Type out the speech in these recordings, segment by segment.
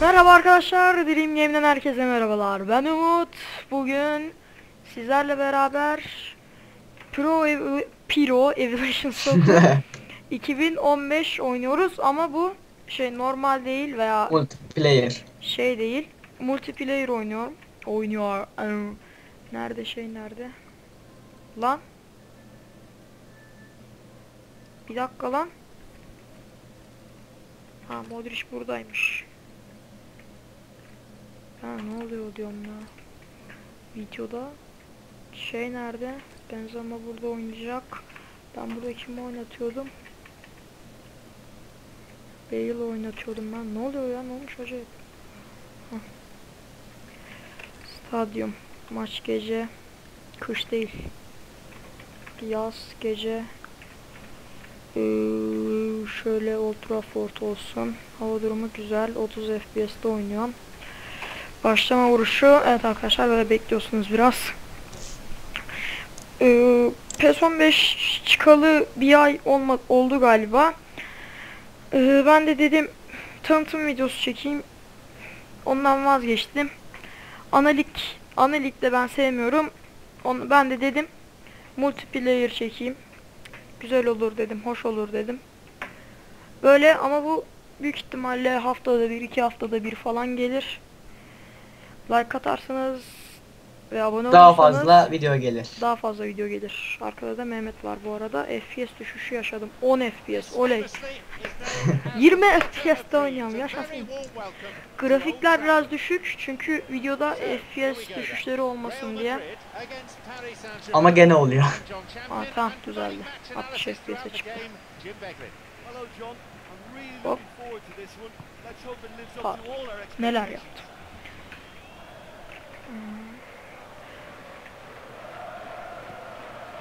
Merhaba arkadaşlar, Dream Game'den herkese merhabalar. Ben Umut. Bugün sizlerle beraber Pro Ev Pro Evolution Soccer 2015 oynuyoruz ama bu şey normal değil veya Multiplayer. şey değil. Multiplayer oynuyor. Oynuyor. Nerede şey nerede? Lan. Bir dakika lan. Ha Modric buradaymış. Ha ne oluyor diyorum ya. Videoda şey nerede? Benzema burada oynayacak. Ben burada kimi oynatıyordum? Bale oynatıyordum ben. Ne oluyor ya? Ne olmuş acayip? Stadyum. Maç gece. Kış değil. Yaz gece. Ee, şöyle Old Trafford olsun. Hava durumu güzel. 30 FPS'te oynuyorum. Başlama vuruşu. Evet arkadaşlar böyle bekliyorsunuz biraz. Ee, PES 15 çıkalı bir ay olma, oldu galiba. Ee, ben de dedim tanıtım videosu çekeyim. Ondan vazgeçtim. Analik, analik de ben sevmiyorum. Onu, ben de dedim multiplayer çekeyim. Güzel olur dedim, hoş olur dedim. Böyle ama bu büyük ihtimalle haftada bir, iki haftada bir falan gelir. Like atarsanız ve abone Daha olursanız fazla video gelir. daha fazla video gelir. Arkada da Mehmet var bu arada. FPS düşüşü yaşadım. 10 FPS. Oley. 20 FPS'te oynuyorum. Yaşasın. Grafikler biraz düşük çünkü videoda FPS düşüşleri olmasın diye. Ama gene oluyor. Aa tamam düzeldi. 60 FPS'e çıktı. Hop. Bak, neler yaptı. Hmm.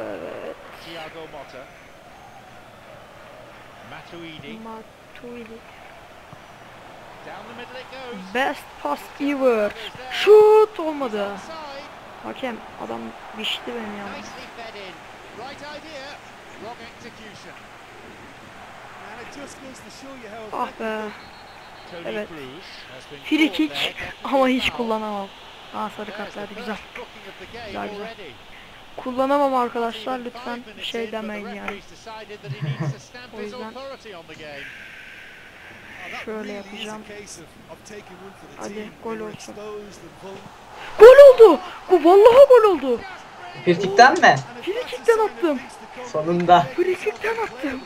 Evet. Matuidi. Matuidi. Down the middle it goes. Best pass ever. Şut olmadı. Hakem adam biçti beni ya. Nicely fed in. Right idea. Wrong execution. Ah be. Evet. Free kick ama hiç kullanamam. Aa sarı kart verdi güzel. Güzel, güzel. Kullanamam arkadaşlar lütfen minutes şey demeyin yani. O yüzden-. Şöyle yapacağım. Hadi gol olsun. Gol oldu. Bu vallahi gol oldu. Firtikten mi? Frikikten attım. Sonunda. Frikikten attım.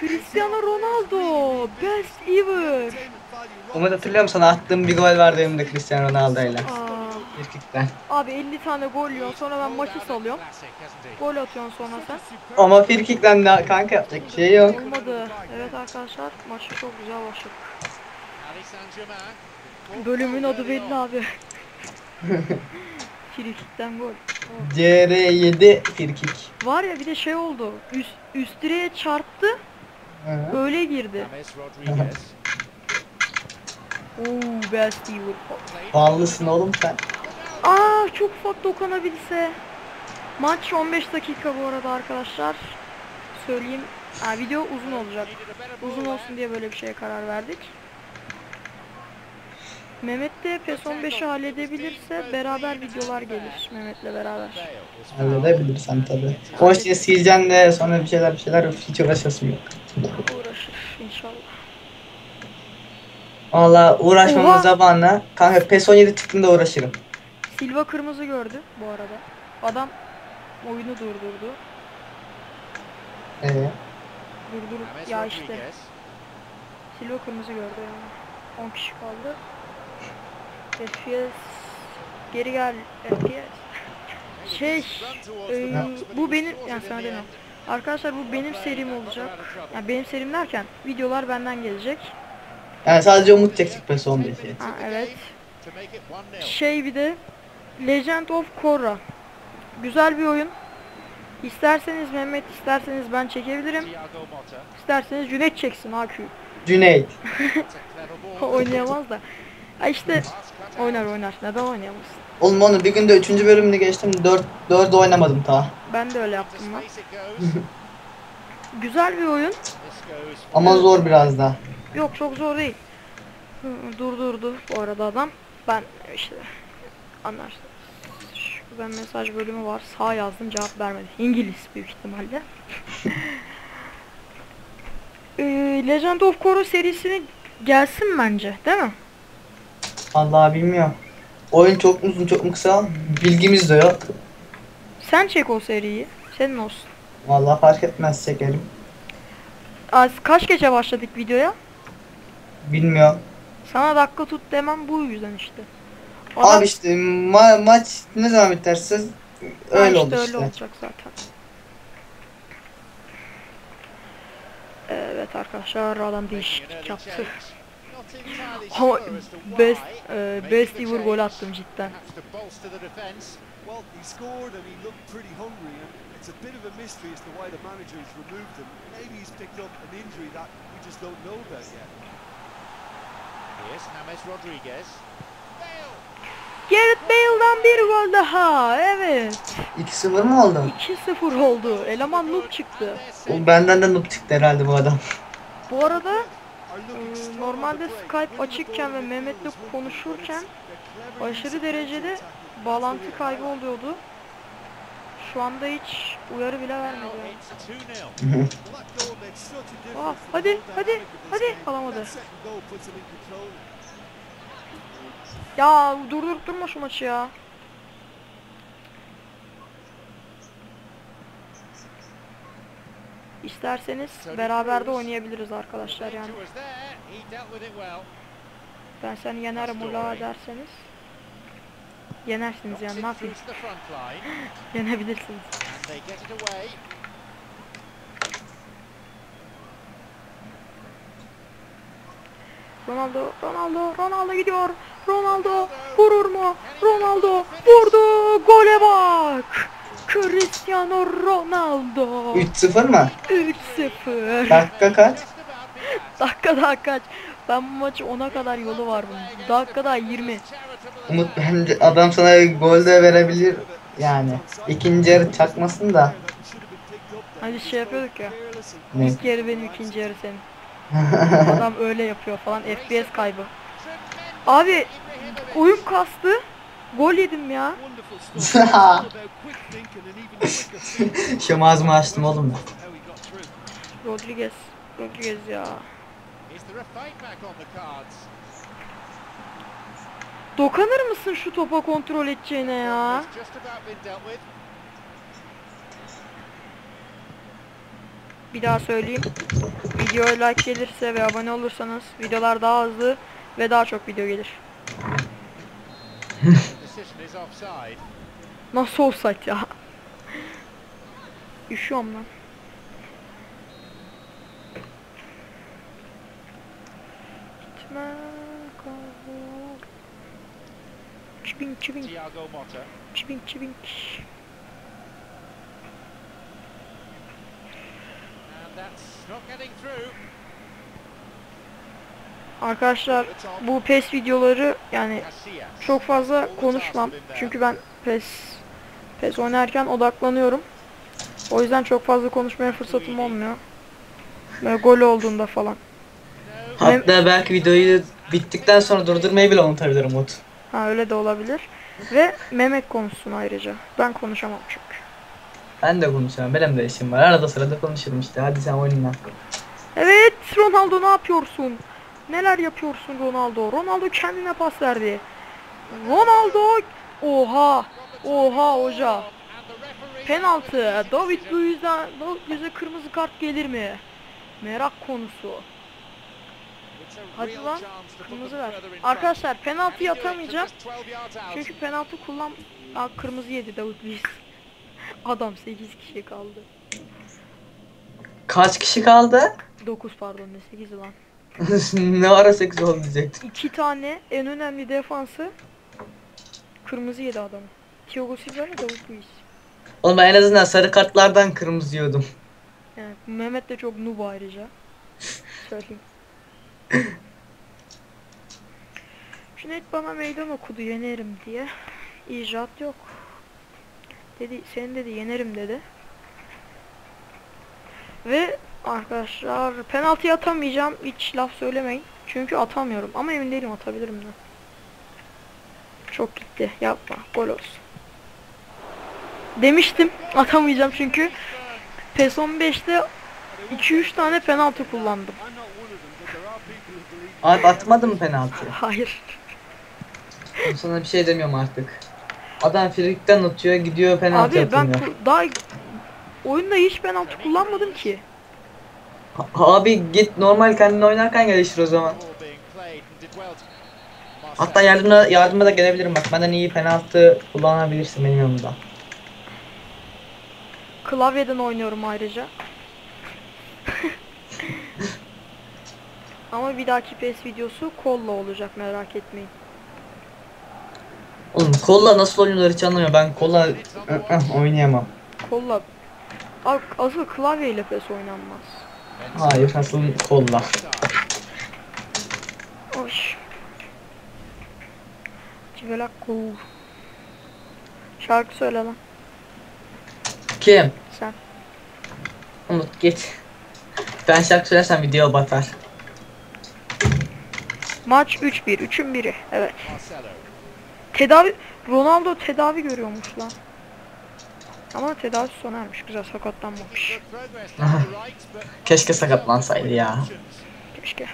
Cristiano Ronaldo. Best ever. Umut hatırlıyor musun? Sana attığım bir gol vardı önümde Cristiano Ronaldo'yla. Aa, Firtikten. abi 50 tane gol yiyor sonra ben maçı salıyorum. Gol atıyorsun sonra sen. Ama Firtikten de kanka yapacak bir şey yok. Olmadı. Evet arkadaşlar maçı çok güzel başladık. Bölümün adı belli abi. Frikikten gol. CR7 Firkik. Var ya bir de şey oldu. Üst, üst direğe çarptı. Hı. Öyle girdi. Oo best ever. Ballısın oğlum sen. Aa çok ufak dokanabilse. Maç 15 dakika bu arada arkadaşlar. Söyleyeyim. Ha, video uzun olacak. Uzun olsun diye böyle bir şeye karar verdik. Mehmet de PES 15'i halledebilirse beraber videolar gelir Mehmet'le beraber. Halledebilirsen tabi. O işte sileceksin de sonra bir şeyler bir şeyler hiç uğraşasım yok. Uğraşır inşallah. Valla uğraşmamın zamanla kanka PES 17 çıktığında uğraşırım. Silva kırmızı gördü bu arada. Adam oyunu durdurdu. Ee, Durdur ya işte. Silva kırmızı gördü yani. 10 kişi kaldı. FPS geri gel FPS. Şey e, bu benim yani sana demiyorum. Arkadaşlar bu benim serim olacak. Yani benim serim derken videolar benden gelecek. yani sadece umut çektik PES 11'i. Ha evet. To make it 1-0. Şey bir de Legend of Korra. Güzel bir oyun. İsterseniz Mehmet, isterseniz ben çekebilirim. İsterseniz Cüneyt çeksin AQ. Cüneyt. Oynayamaz da. Ha işte oynar oynar. Neden oynayamaz? Oğlum onu bir günde 3. bölümünü geçtim. 4 4'ü oynamadım ta. Ben de öyle yaptım lan. Güzel bir oyun. Ama zor biraz da. Yok çok zor değil. Durdurdu bu arada adam. Ben işte anlarsınız. Şurada mesaj bölümü var. Sağ yazdım cevap vermedi. İngiliz büyük ihtimalle. Ee, Legend of Korra serisini gelsin bence değil mi? Vallahi bilmiyorum. Oyun çok mu uzun çok mu kısa bilgimiz de yok. Sen çek o seriyi. Senin olsun. Vallahi fark etmez çekelim. Az kaç gece başladık videoya? Bilmiyorum. Sana dakika tut demem bu yüzden işte. Adam- Abi işte ma- maç ne zaman biterse öyle işte öyle işte. olacak zaten. Evet arkadaşlar adam değişiklik yaptı. Ama best e, best ever gol attım cidden. it's a bit of a mystery as to why the manager has removed him. Maybe he's picked up an injury that we just don't know about yet. Here's James Rodriguez. Gareth Bale'dan bir gol daha. Evet. 2-0 mı oldu? 2-0 oldu. Eleman noob çıktı. O benden de noob çıktı herhalde bu adam. Bu arada strong normalde Skype açıkken ve Mehmet'le konuşurken aşırı derecede bağlantı kaybı oluyordu. Şu anda hiç uyarı bile vermedi. it's 2-0. Well, that goal made such a difference Ah, hadi, hadi, hadi. Alamadı. Ya durdurup durma şu maçı ya. İsterseniz beraber de oynayabiliriz arkadaşlar yani. Ben seni yenerim ula derseniz. Yenersiniz yani ne yapayım? Yenebilirsiniz. Ronaldo, Ronaldo, Ronaldo gidiyor. Ronaldo vurur mu? Ronaldo vurdu. Gole bak. Cristiano Ronaldo. 3-0 mı? 3-0. Dakika kaç? Dakika daha kaç? Ben bu maçı 10'a kadar yolu var bunun. Dakika daha 20. Charitable Umut bence adam sana gol de verebilir. Yani ikinci yarı çakmasın da. Hani şey yapıyorduk ya. Ne? İlk yarı benim ikinci yarı senin. Adam öyle yapıyor falan. FPS kaybı. Abi oyun kastı. Gol yedim ya. Şu ağzımı açtım oğlum ben. Rodriguez. Rodriguez ya. Dokanır mısın şu topa kontrol edeceğine ya? Bir daha söyleyeyim. Videoya like gelirse ve abone olursanız videolar daha hızlı ve daha çok video gelir. Nasıl offside ya? Üşüyorum lan. Gitme. Çibink çibink çibink çibink. And that's not getting through. Arkadaşlar bu PES videoları yani çok fazla konuşmam. Çünkü ben PES PES oynarken odaklanıyorum. O yüzden çok fazla konuşmaya fırsatım olmuyor. Böyle gol olduğunda falan. Hatta belki videoyu bittikten sonra durdurmayı bile unutabilirim Umut. Ha öyle de olabilir. Ve Mehmet konuşsun ayrıca. Ben konuşamam çünkü. Ben de konuşamam. Benim de işim var. Arada sırada konuşurum işte. Hadi sen oyna. Evet Ronaldo ne yapıyorsun? Neler yapıyorsun Ronaldo? Ronaldo kendine pas verdi. Ronaldo oha oha hoca. Penaltı. David Luiz'den David Luiz'e kırmızı kart gelir mi? Merak konusu. Hadi lan, Kırmızı ver. Arkadaşlar penaltıyı atamayacağım. just 12 yards out. Çünkü penaltı kullan... Aa, kırmızı yedi David Luiz. Adam 8 kişi kaldı. Kaç kişi kaldı? 9 pardon ne 8 lan. ne ara 8 oldu diyecektim. İki tane en önemli defansı kırmızı yedi adamı. Thiago Silva ve David Luiz. Oğlum ben en azından sarı kartlardan kırmızı yiyordum. Yani Mehmet de çok noob ayrıca. Söyleyeyim. Cüneyt bana meydan okudu yenerim diye. İcat yok. Dedi seni dedi yenerim dedi. Ve arkadaşlar penaltı atamayacağım hiç laf söylemeyin. Çünkü atamıyorum ama emin değilim atabilirim de. Çok gitti yapma gol olsun. Demiştim atamayacağım çünkü PES 15'te 2-3 tane penaltı kullandım. Abi atmadın mı penaltı? Hayır. Sana bir şey demiyorum artık. Adam frikten atıyor gidiyor penaltı Abi ben atmıyor. ku- daha oyunda hiç penaltı kullanmadım ki. Ha- Abi git normal kendini oynarken geliştir o zaman. Hatta yardıma, yardıma da gelebilirim bak. Benden iyi penaltı kullanabilirsin benim yanımda. Klavyeden oynuyorum ayrıca. Ama bir dahaki PES videosu kolla olacak merak etmeyin. Oğlum kolla nasıl oynanır hiç anlamıyorum. Ben kolla oynayamam. Kolla. Asıl klavyeyle PES oynanmaz. Hayır nasıl kolla. Oş. Civelak cool. Şarkı söyle lan Kim? sen. Umut git. Ben şarkı söylersem video batar. Maç 3-1. 3'ün biri. Evet. Tedavi Ronaldo tedavi görüyormuş lan. Ama tedavisi sona ermiş. Güzel sakatlanmamış. Keşke sakatlansaydı ya. Keşke.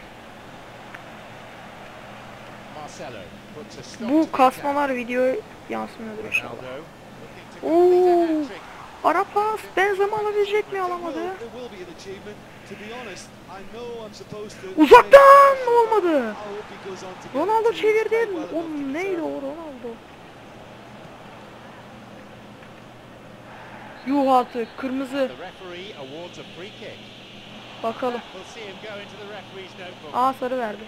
Bu kasmalar video yansımıyordur inşallah. Oo! Ara pas Benzema alabilecek mi alamadı? Uzaktan olmadı. Ronaldo çevirdi. O neydi o Ronaldo? İnto the referee's notebook. Aa sarı verdi.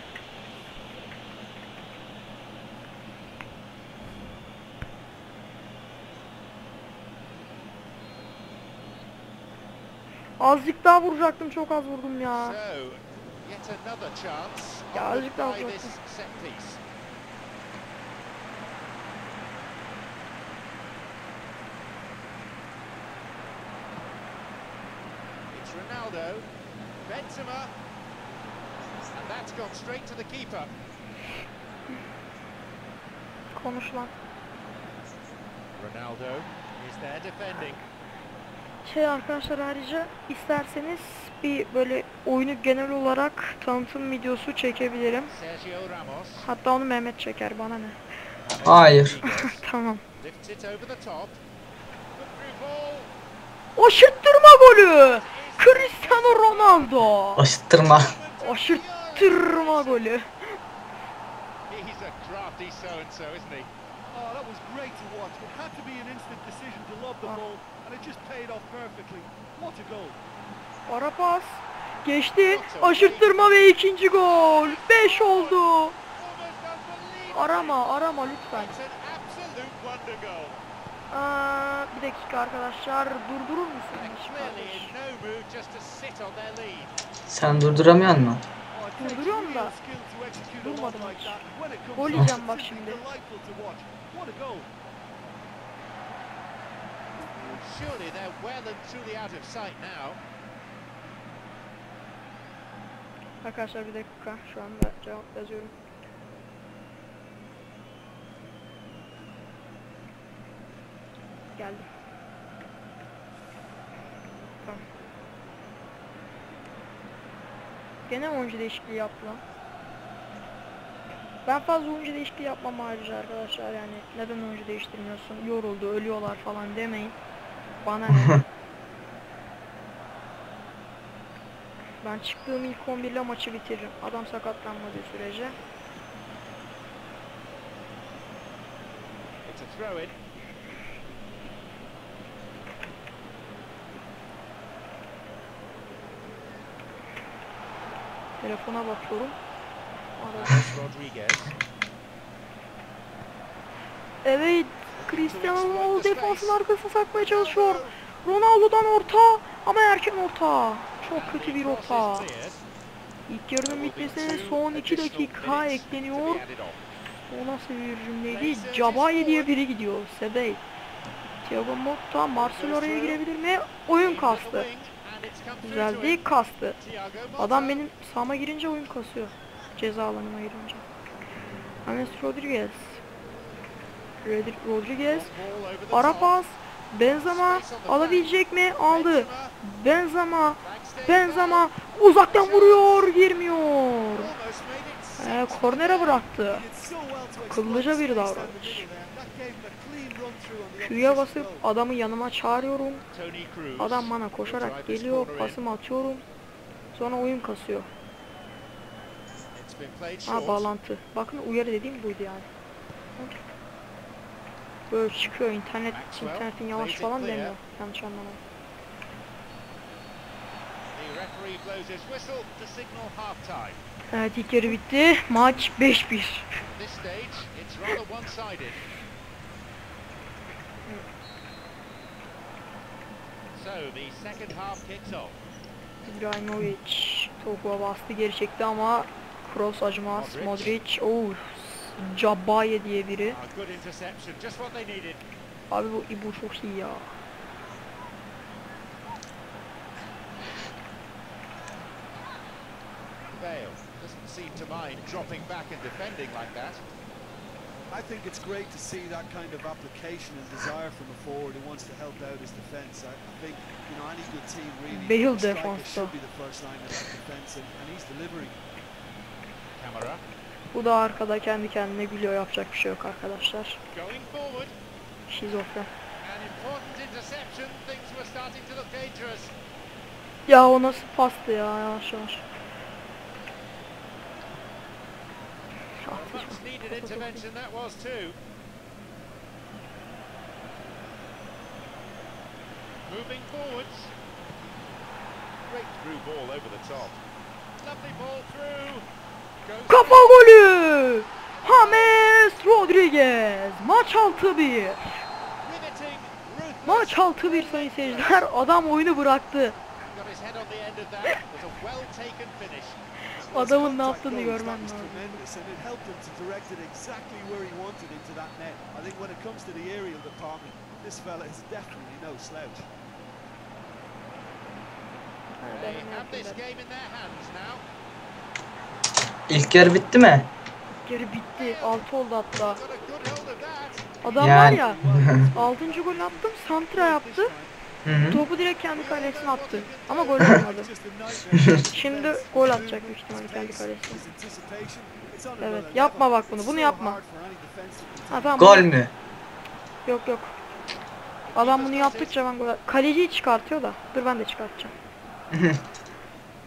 Azıcık daha vuracaktım çok az vurdum ya. Ya azıcık daha by uzatın. this set piece. It's Ronaldo, Benzema, and that's gone straight to the keeper. Konuş lan. Ronaldo is there defending. Şey arkadaşlar ayrıca isterseniz bir böyle oyunu genel olarak tanıtım videosu çekebilirim. Hatta onu Mehmet çeker bana ne. Hayır. Tamam. Lifts it over the top. Good through ball. Aşırttırma golü. Cristiano Ronaldo. Aşıttırma. Aşırttırma golü. He's a crafty so-and-so, isn't he? Oh, that was great to watch. It had to be an instant decision to lob the Ah. ball, and it just paid off perfectly. What a goal! Ara pas. Geçti. Aşırttırma ve ikinci gol. 5 oldu. Arama arama lütfen. Aa, bir dakika arkadaşlar durdurur And Sen durduramıyor musun? Durduruyorum da. Durmadım Gol yiyeceğim bak şimdi. Surely they're well and truly out of sight now. Arkadaşlar bir dakika şu anda cevap yazıyorum. Geldim. Tamam. Gene oyuncu değişikliği yaptı lan. Ben fazla oyuncu değişikliği yapmam ayrıca arkadaşlar yani neden oyuncu değiştirmiyorsun? Yoruldu ölüyorlar falan demeyin. Bana ne? Ben çıktığım ilk 11 ile maçı bitiririm. Adam sakatlanmadığı sürece. It's a throw in. Telefona bakıyorum. Evet Cristiano Ronaldo defansın arkasına sakmaya çalışıyor Ronaldo'dan orta ama erken orta çok kötü bir orta. İlk yarının bitmesine son 2 dakika ekleniyor. O nasıl bir cümleydi? Cabaye diye biri gidiyor. Sebey. Thiago Motta, Marcelo oraya girebilir mi? Oyun kastı. Güzeldi, kastı. Adam benim sahama girince oyun kasıyor. Ceza alanıma girince. James Rodriguez. Rodri- Rodriguez. Ara pas. Benzema alabilecek mi? Aldı. Benzema. Benzema uzaktan vuruyor, girmiyor. Ee, kornere bıraktı. Akıllıca bir davranış. Q'ya basıp adamı yanıma çağırıyorum. Adam bana koşarak geliyor, pasımı atıyorum. Sonra oyun kasıyor. Ha bağlantı. Bakın uyarı dediğim buydu yani. Böyle çıkıyor internet, internetin yavaş falan demiyor. Yanlış anlamadım. Evet ilk yarı bitti. Maç 5-1. At this stage, it's rather one-sided. So the second half kicks off. İbrahimovic topa bastı geri çekti ama cross acımaz. Modric, oh, Cabaye diye biri. Abi bu İbu çok iyi ya. Bale doesn't seem to mind dropping back and defending like that. I think it's great to see that kind of application and desire from a forward who wants to help out his defence. I, I think you know any good team really. Bale defansta. should be the first line of defence, and, and he's delivering. Camera Bu da arkada kendi kendine gülüyor yapacak bir şey yok arkadaşlar. Şizofren. Ya o nasıl pastı ya yavaş yavaş. A much needed intervention that was too. Moving forwards. Great through ball over the top. Lovely ball through. Goes Kafa golü! James Rodriguez. Maç 6-1. riveting, ruthless. Maç 6-1 sayın seyirciler. Adam oyunu bıraktı. Adamın ne yaptığını görmem lazım. tremendous, and it helped him to direct it exactly where he wanted into that net. I think when it comes to the aerial department, this fella is definitely no slouch. They have this game in their hands now. İlk yarı bitti mi? Geri bitti. 6 oldu hatta. Adam var ya 6. gol attım. Santra yaptı. Hı hı. Topu direkt kendi kalesine attı. Ama gol olmadı. Şimdi gol atacak büyük ihtimalle kendi kalesine. Evet, yapma bak bunu, bunu yapma. Ha tamam. Gol bunu- mü? Yok yok. Adam bunu yaptıkça ben gol Kaleciyi çıkartıyor da. Dur ben de çıkartacağım.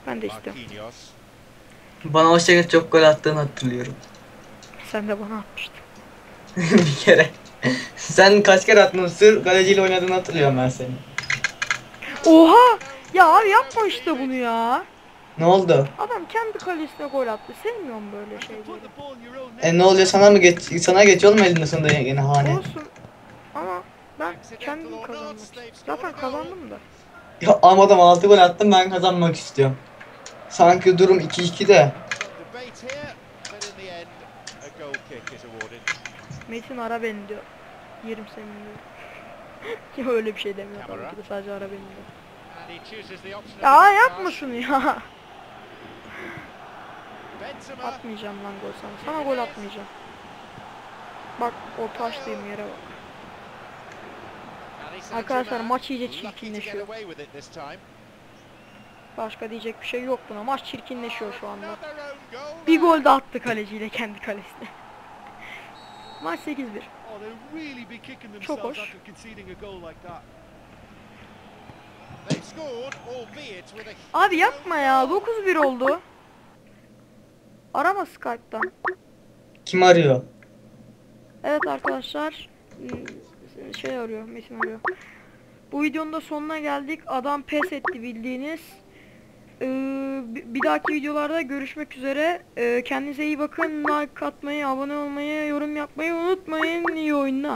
ben de istiyorum. Bana o şekilde çok gol attığını hatırlıyorum. Sen de bana atmıştın. bir kere. Sen kaç kere attın sır kaleciyle oynadığını hatırlıyorum ben senin. Oha! Ya abi yapma işte bunu ya. Ne oldu? Adam kendi kalesine gol attı. Sevmiyorum böyle şeyleri. E ne oluyor sana mı geç sana geçiyor oğlum elinde sonunda yine hane. Olsun. Ama ben kendim kazanmak. Zaten kazandım da. Ya ama adam 6 gol attım ben kazanmak istiyorum. Sanki durum 2-2 de. Metin ara beni diyor. Yerim seni diyor. Ya öyle bir şey demiyor tabii ki de sadece ara beni diyor. And he chooses the option of Ya yapma şunu ya. Atmayacağım lan gol sana. Sana gol atmayacağım. Bak o taştığım yere bak. Arkadaşlar maç iyice çirkinleşiyor. Başka diyecek bir şey yok buna. Maç çirkinleşiyor şu anda. Bir gol de attı kaleciyle kendi kalesine. Maç 8-1. They'll really be kicking Çok themselves hoş. after conceding a goal like that. They've scored, albeit with a Abi yapma ya. 9-1 oldu. Arama Skype'tan. Kim arıyor? Evet arkadaşlar. hmm, Şey arıyor. Metin arıyor. Bu videonun da sonuna geldik. Adam pes etti bildiğiniz. Ee, bi- bir dahaki videolarda görüşmek üzere. Ee, kendinize iyi bakın. Like atmayı, abone olmayı, yorum yapmayı unutmayın. İyi oyunlar.